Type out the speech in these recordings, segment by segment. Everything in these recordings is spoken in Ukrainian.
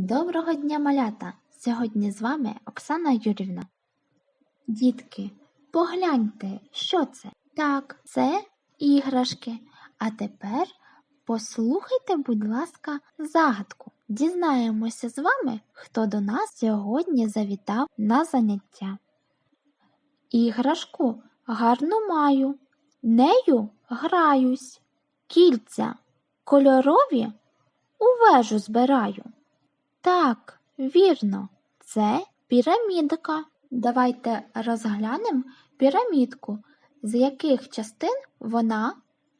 Доброго дня, малята! Сьогодні з вами Оксана Юрівна. Дітки, погляньте, що це? Так, це іграшки. А тепер послухайте, будь ласка, загадку. Дізнаємося з вами, хто до нас сьогодні завітав на заняття. Іграшку гарну маю, нею граюсь, кільця кольорові у вежу збираю. Так, вірно, це пірамідка. Давайте розглянемо пірамідку, з яких частин вона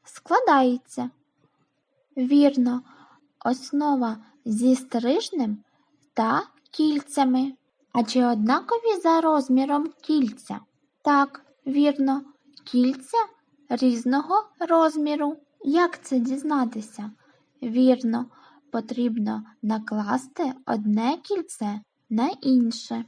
складається. Вірно, основа зі стрижнем та кільцями. А чи однакові за розміром кільця? Так, вірно, кільця різного розміру. Як це дізнатися? Вірно, потрібно накласти одне кільце на інше.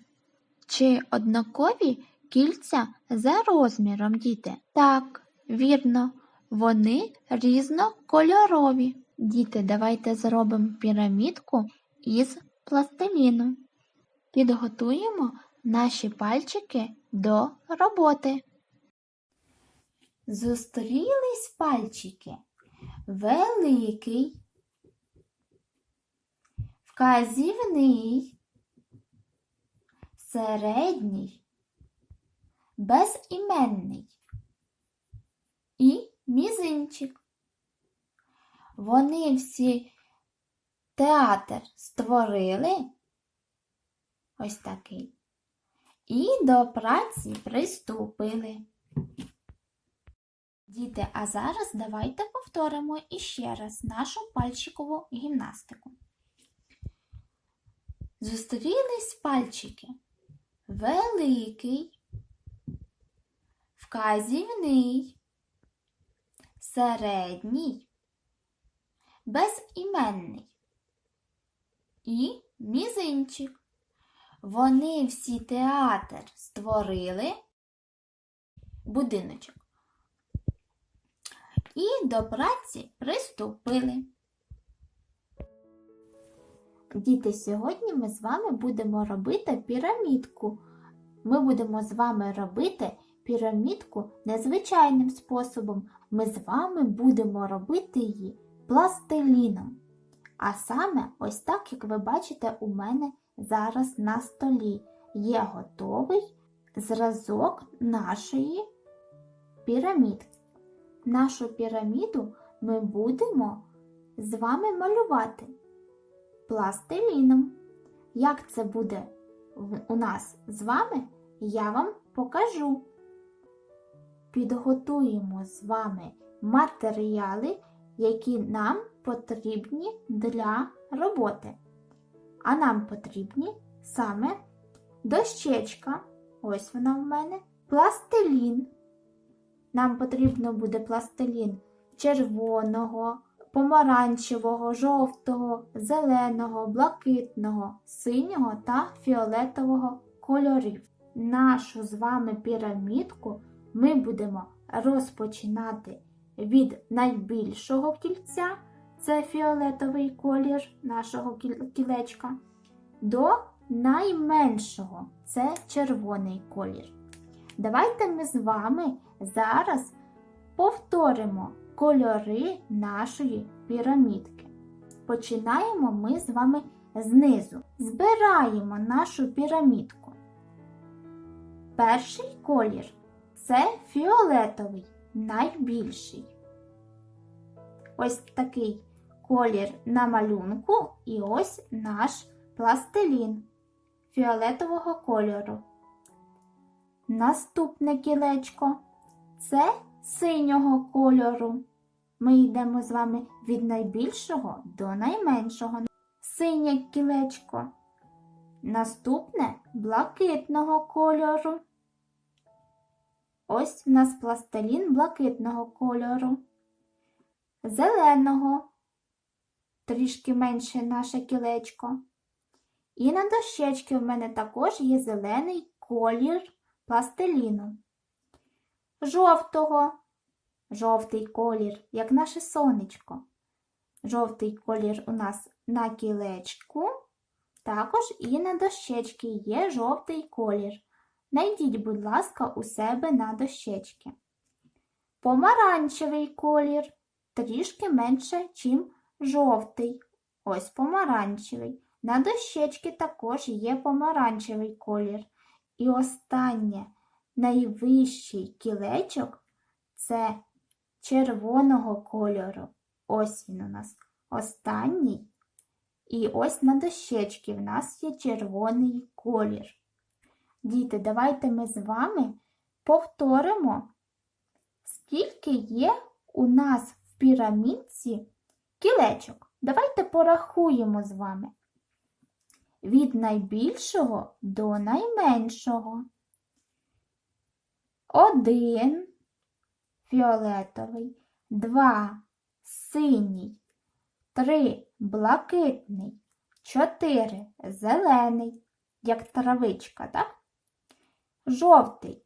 Чи однакові кільця за розміром, діти? Так, вірно, вони різнокольорові. Діти, давайте зробимо пірамідку із пластиліну. Підготуємо наші пальчики до роботи. Зустрілись пальчики великий, вказівний, середній, безіменний і мізинчик. Вони всі театр створили ось такий і до праці приступили. Діти, а зараз давайте повторимо іще раз нашу пальчикову гімнастику. Зустрілись пальчики. Великий, вказівний, середній, безіменний і мізинчик. Вони всі театр створили будиночок і до праці приступили. Діти, сьогодні ми з вами будемо робити пірамідку. Ми будемо з вами робити пірамідку незвичайним способом. Ми з вами будемо робити її пластиліном. А саме, ось так, як ви бачите, у мене зараз на столі є готовий зразок нашої пірамідки. Нашу піраміду ми будемо з вами малювати пластиліном. Як це буде у нас з вами, я вам покажу. Підготуємо з вами матеріали, які нам потрібні для роботи. А нам потрібні саме дощечка, ось вона в мене, пластилін. Нам потрібно буде пластилін червоного, помаранчевого, жовтого, зеленого, блакитного, синього та фіолетового кольорів. Нашу з вами пірамідку ми будемо розпочинати від найбільшого кільця, це фіолетовий колір нашого кілечка, до найменшого це червоний колір. Давайте ми з вами зараз повторимо кольори нашої пірамідки. Починаємо ми з вами знизу. Збираємо нашу пірамідку. Перший колір це фіолетовий, найбільший. Ось такий колір на малюнку і ось наш пластилін фіолетового кольору. Наступне кілечко це синього кольору. Ми йдемо з вами від найбільшого до найменшого. Синє кілечко. Наступне блакитного кольору. Ось в нас пластилін блакитного кольору. Зеленого, трішки менше наше кілечко. І на дощечки в мене також є зелений колір пластиліну. Жовтого, жовтий колір, як наше сонечко. Жовтий колір у нас на кілечку, Також і на дощечці є жовтий колір. Найдіть, будь ласка, у себе на дощечки. Помаранчевий колір трішки менше, чим жовтий. Ось помаранчевий. На дощечці також є помаранчевий колір. І останнє, найвищий кілечок це червоного кольору. Ось він у нас останній. І ось на дощечці в нас є червоний колір. Діти, давайте ми з вами повторимо, скільки є у нас в пірамідці кілечок. Давайте порахуємо з вами. Від найбільшого до найменшого. Один фіолетовий, два синій, три блакитний, чотири зелений, як травичка, так? Жовтий,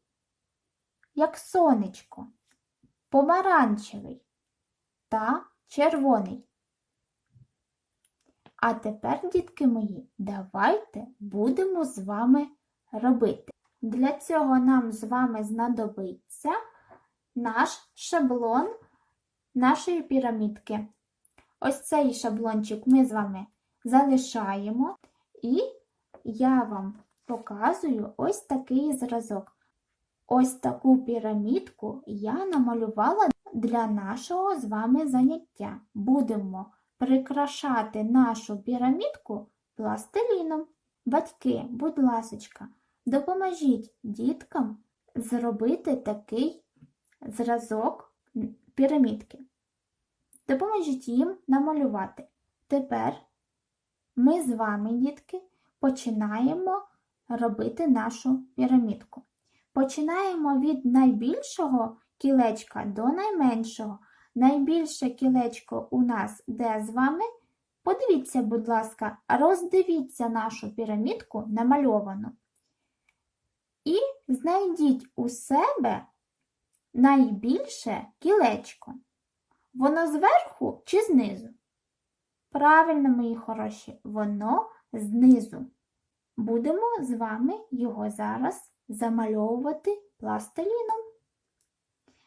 як сонечко, помаранчевий та червоний. А тепер, дітки мої, давайте будемо з вами робити. Для цього нам з вами знадобиться наш шаблон нашої пірамідки. Ось цей шаблончик ми з вами залишаємо, і я вам показую ось такий зразок. Ось таку пірамідку я намалювала для нашого з вами заняття. Будемо прикрашати нашу пірамідку пластиліном. Батьки, будь ласочка, допоможіть діткам зробити такий зразок пірамідки. Допоможіть їм намалювати. Тепер ми з вами, дітки, починаємо робити нашу пірамідку. Починаємо від найбільшого кілечка до найменшого. Найбільше кілечко у нас де з вами? Подивіться, будь ласка, роздивіться нашу пірамідку намальовану. І знайдіть у себе найбільше кілечко. Воно зверху чи знизу? Правильно, мої хороші, воно знизу. Будемо з вами його зараз замальовувати пластиліном.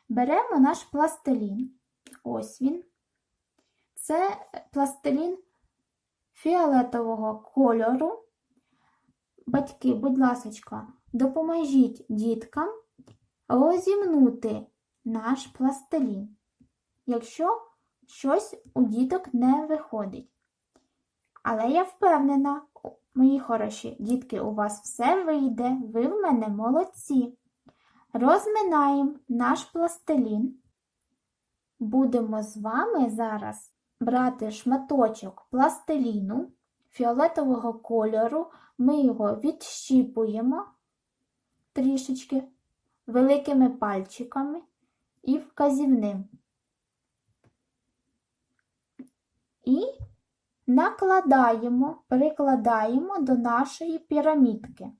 Беремо наш пластилін. Ось він. Це пластилін фіолетового кольору. Батьки, будь ласка, допоможіть діткам розімнути наш пластилін, якщо щось у діток не виходить. Але я впевнена, мої хороші дітки, у вас все вийде, ви в мене молодці. Розминаємо наш пластилін. Будемо з вами зараз брати шматочок пластиліну фіолетового кольору. Ми його відщіпуємо трішечки великими пальчиками і вказівним. І накладаємо, прикладаємо до нашої пірамідки.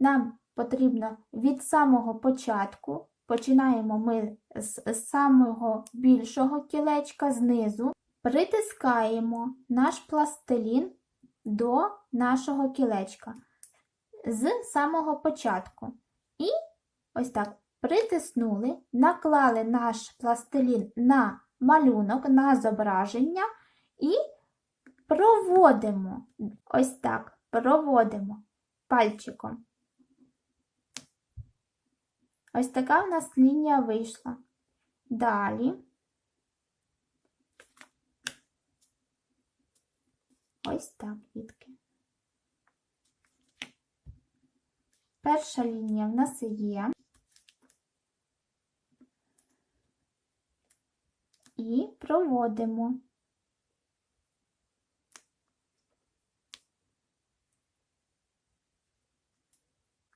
Нам потрібно від самого початку, починаємо ми з самого більшого кілечка знизу, притискаємо наш пластилін до нашого кілечка з самого початку. І ось так притиснули, наклали наш пластилін на малюнок, на зображення і проводимо, ось так, проводимо пальчиком. Ось така в нас лінія вийшла. Далі. Ось так, дітки. Перша лінія в нас є. І проводимо.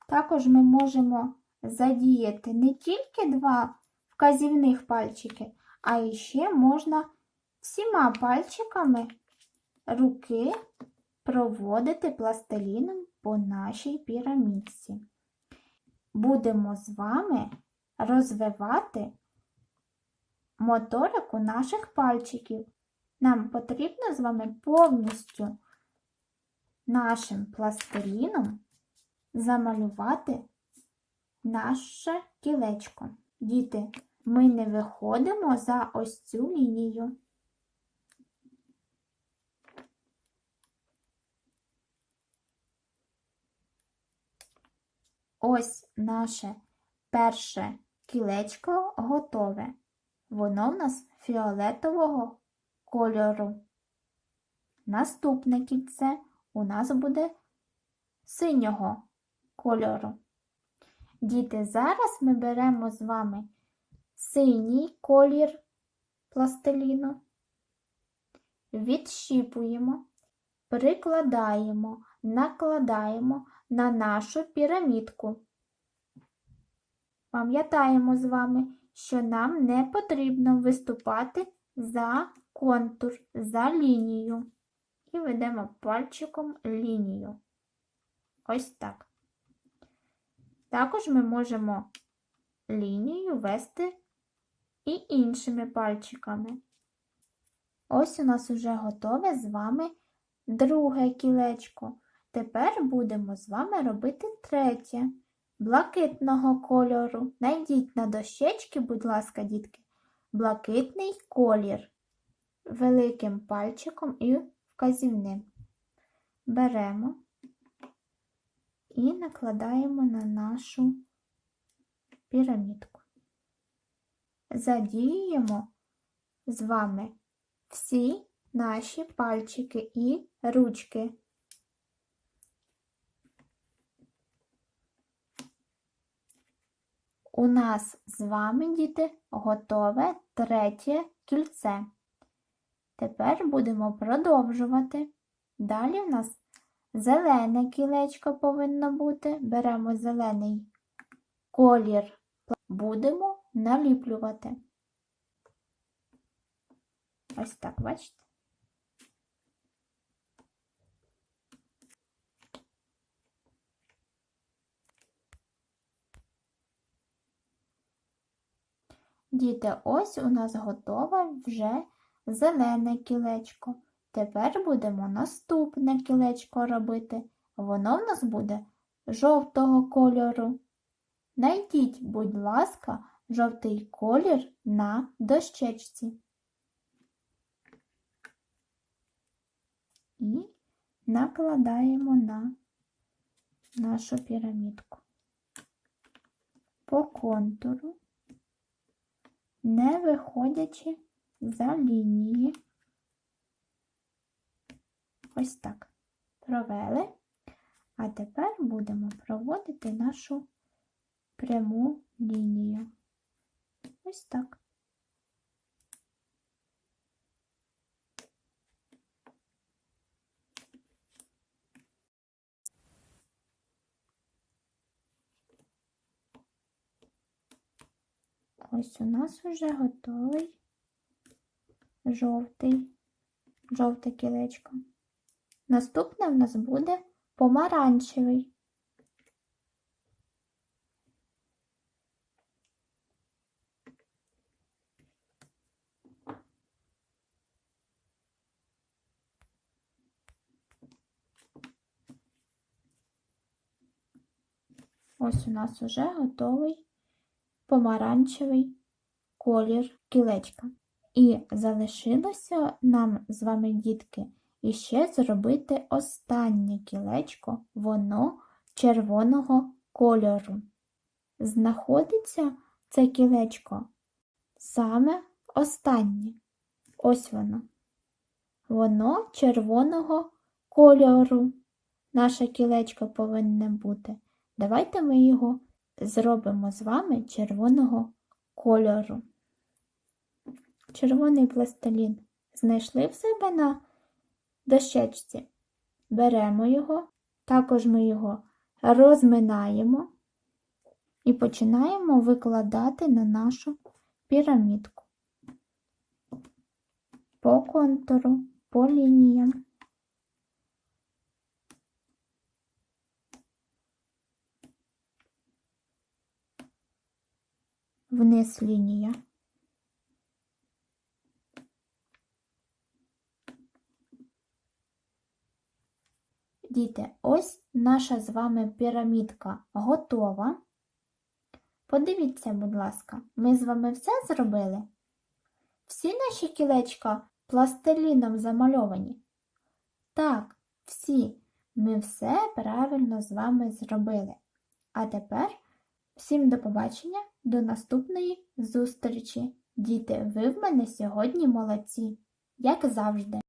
Також ми можемо задіяти не тільки два вказівних пальчики, а ще можна всіма пальчиками руки проводити пластиліном по нашій пірамідці. Будемо з вами розвивати моторику наших пальчиків. Нам потрібно з вами повністю нашим пластиліном замалювати наше кілечко. Діти, ми не виходимо за ось цю лінію. Ось наше перше кілечко готове. Воно в нас фіолетового кольору. Наступне кільце у нас буде синього кольору. Діти, зараз ми беремо з вами синій колір пластиліну, відщіпуємо, прикладаємо, накладаємо на нашу пірамідку. Пам'ятаємо з вами, що нам не потрібно виступати за контур, за лінію. І ведемо пальчиком лінію. Ось так. Також ми можемо лінію вести і іншими пальчиками. Ось у нас уже готове з вами друге кілечко. Тепер будемо з вами робити третє, блакитного кольору. Найдіть на дощечки, будь ласка, дітки, блакитний колір великим пальчиком і вказівним. Беремо і накладаємо на нашу пірамідку. Задіюємо з вами всі наші пальчики і ручки. У нас з вами, діти, готове третє кільце. Тепер будемо продовжувати. Далі в нас зелене кілечко повинно бути. Беремо зелений колір, будемо наліплювати. Ось так, бачите? Діти, ось у нас готове вже зелене кілечко. Тепер будемо наступне кілечко робити. Воно в нас буде жовтого кольору. Найдіть, будь ласка, жовтий колір на дощечці. І накладаємо на нашу пірамідку. По контуру, не виходячи за лінії. Ось так провели. А тепер будемо проводити нашу пряму лінію. Ось так. Ось у нас вже готовий жовтий, жовте кілечко. Наступне в нас буде помаранчевий. Ось у нас уже готовий помаранчевий колір кілечка. І залишилося нам з вами, дітки, іще зробити останнє кілечко, воно червоного кольору. Знаходиться це кілечко саме останнє. Ось воно. Воно червоного кольору. Наше кілечко повинне бути. Давайте ми його зробимо з вами червоного кольору. Червоний пластилін знайшли в себе на дощечці. Беремо його, також ми його розминаємо і починаємо викладати на нашу пірамідку по контуру, по лініям. Вниз лінія. Діти, ось наша з вами пірамідка готова. Подивіться, будь ласка, ми з вами все зробили? Всі наші кілечка пластиліном замальовані? Так, всі. Ми все правильно з вами зробили. А тепер всім до побачення, до наступної зустрічі. Діти, ви в мене сьогодні молодці, як завжди.